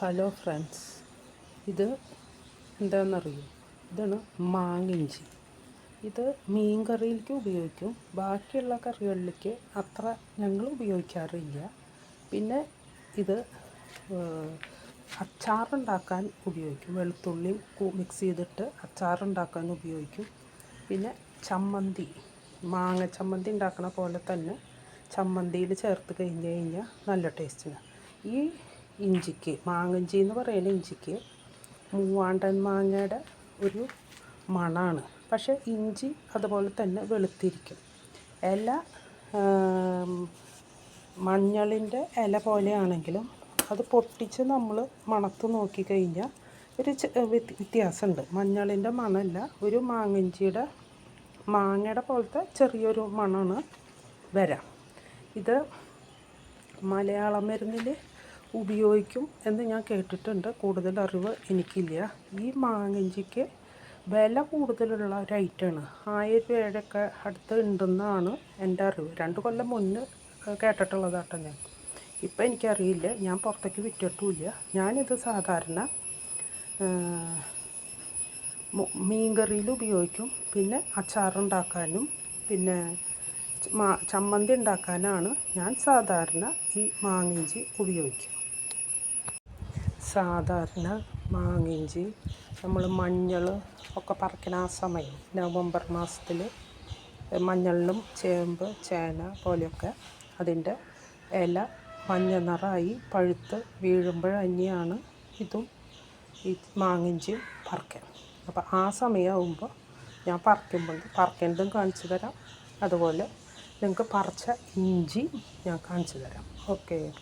Hello friends ഇത് എന്താണെന്നറിയോ ഇതാണ് മാങ്ങിഞ്ചി ഇത് മീൻ കറിയിലേക്ക് ഉപയോഗിക്കും. ബാക്കിയുള്ള കറികളിലേക്ക് അത്ര ഞങ്ങൾ ഉപയോഗിക്കാറില്ല. പിന്നെ ഇത് അച്ചാറുണ്ടാക്കാൻ ഉപയോഗിക്കും. വെളുത്തുള്ളി മിക്സ് ചെയ്തിട്ട് അച്ചാറുണ്ടാക്കാൻ ഉപയോഗിക്കും. പിന്നെ ചമ്മന്തി മാങ്ങ ചമ്മന്തി ഉണ്ടാക്കണ പോലെ തന്നെ ചമ്മന്തിയിൽ ചേർത്ത് കഴിഞ്ഞ് കഴിഞ്ഞാൽ നല്ല ടേസ്റ്റിന് ഈ ഇഞ്ചിക്ക് മാങ്ങഞ്ചി എന്ന് പറയുന്ന ഇഞ്ചിക്ക്. മൂവാണ്ടൻ മാങ്ങയുടെ ഒരു മണമാണ് പക്ഷേ ഇഞ്ചി അതുപോലെ തന്നെ വെളുത്തിരിക്കും. ഇല മഞ്ഞളിന്റെ ഇല പോലെയാണെങ്കിലും അത് പൊട്ടിച്ച് നമ്മൾ മണത്ത് നോക്കിക്കഴിഞ്ഞാൽ ഒരു വ്യത്യാസമുണ്ട്. മഞ്ഞളിന്റെ മണമല്ല ഒരു മാങ്ങഞ്ചിയുടെ മാങ്ങയുടെ പോലത്തെ ചെറിയൊരു മണമാണ് വരാം. ഇത് മലയാളം മരുന്നിൽ ഉപയോഗിക്കും എന്ന് ഞാൻ കേട്ടിട്ടുണ്ട്. കൂടുതൽ അറിവ് എനിക്കില്ല. ഈ മാങ്ങഞ്ചിക്ക് വില കൂടുതലുള്ള ഒരു ഐറ്റമാണ്. ആയിരം രൂപയുടെയൊക്കെ അടുത്ത് ഉണ്ടെന്നാണ് എന്റെ അറിവ്. രണ്ട് കൊല്ലം മുന്നേ കേട്ടിട്ടുള്ളതാട്ടോ ഞാൻ. ഇപ്പം എനിക്കറിയില്ല. ഞാൻ പുറത്തേക്ക് വിറ്റിട്ടുമില്ല. ഞാനിത് സാധാരണ മീൻകറിയിൽ ഉപയോഗിക്കും. പിന്നെ അച്ചാറുണ്ടാക്കാനും പിന്നെ ചമ്മന്തി ഉണ്ടാക്കാനാണ് ഞാൻ സാധാരണ ഈ മാങ്ങിഞ്ചി ഉപയോഗിക്കുക. സാധാരണ മാങ്ങിഞ്ചി നമ്മൾ മഞ്ഞൾ ഒക്കെ പറക്കുന്ന ആ സമയം നവംബർ മാസത്തിൽ മഞ്ഞളിലും ചേമ്പ് ചേന പോലെയൊക്കെ അതിന്റെ ഇല മഞ്ഞ നിറമായി പഴുത്ത് വീഴുമ്പോൾ തന്നെയാണ് ഇതും ഈ മാങ്ങിഞ്ചിയും പറിക്കാൻ അപ്പോൾ ആ സമയമാകുമ്പോൾ ഞാൻ പറിക്കുമ്പോൾ പറിക്കേണ്ടതും കാണിച്ചു തരാം. അതുപോലെ നിങ്ങൾക്ക് പറിച്ച ഇഞ്ചി ഞാൻ കാണിച്ചു തരാം. ഓക്കെ.